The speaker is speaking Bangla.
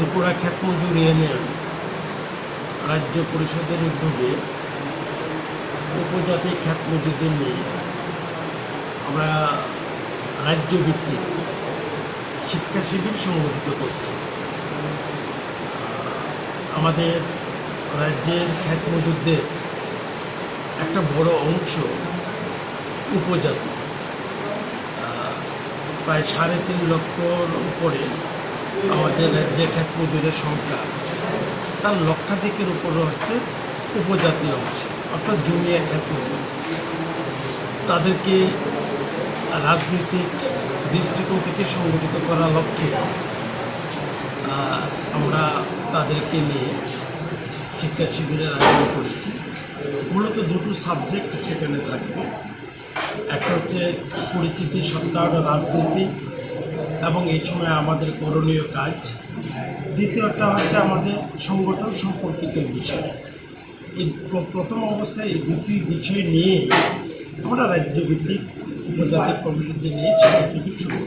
মজুর ইউনিয়ন রাজ্য পরিষদের উদ্যোগে উপজাতি খ্যাত মজুরদের নিয়ে আমরা রাজ্যভিত্তিক শিক্ষা শিবির সংগঠিত করছি। আমাদের রাজ্যের খ্যাত মজুরদের একটা বড় অংশ উপজাতি। প্রায় সাড়ে তিন লক্ষর উপরে আমাদের রাজ্যে খ্যাত মজুরের সংখ্যা। তার লক্ষাধিকের উপরে হচ্ছে উপজাতি অংশ, অর্থাৎ জমিয়া খ্যাত মজুর তাদেরকে রাজনৈতিক দৃষ্টিকোণ থেকে সংগঠিত করার লক্ষ্যে আমরা তাদেরকে নিয়ে শিক্ষা শিবিরের আয়োজন করেছি। মূলত দুটো সাবজেক্ট সেখানে থাকবে। একটা হচ্ছে পরিচিতি সপ্তাহ রাজনীতি এবং এই সময় আমাদের করণীয় কাজ দ্বিতীয়টা হচ্ছে আমাদের সংগঠন সম্পর্কিত বিষয় এই প্রথম অবস্থায় এই দুটি বিষয় নিয়ে আমরা রাজ্যভিত্তিক উপজাতি কমিটিতে নিয়ে ছোটাছুটি শুরু।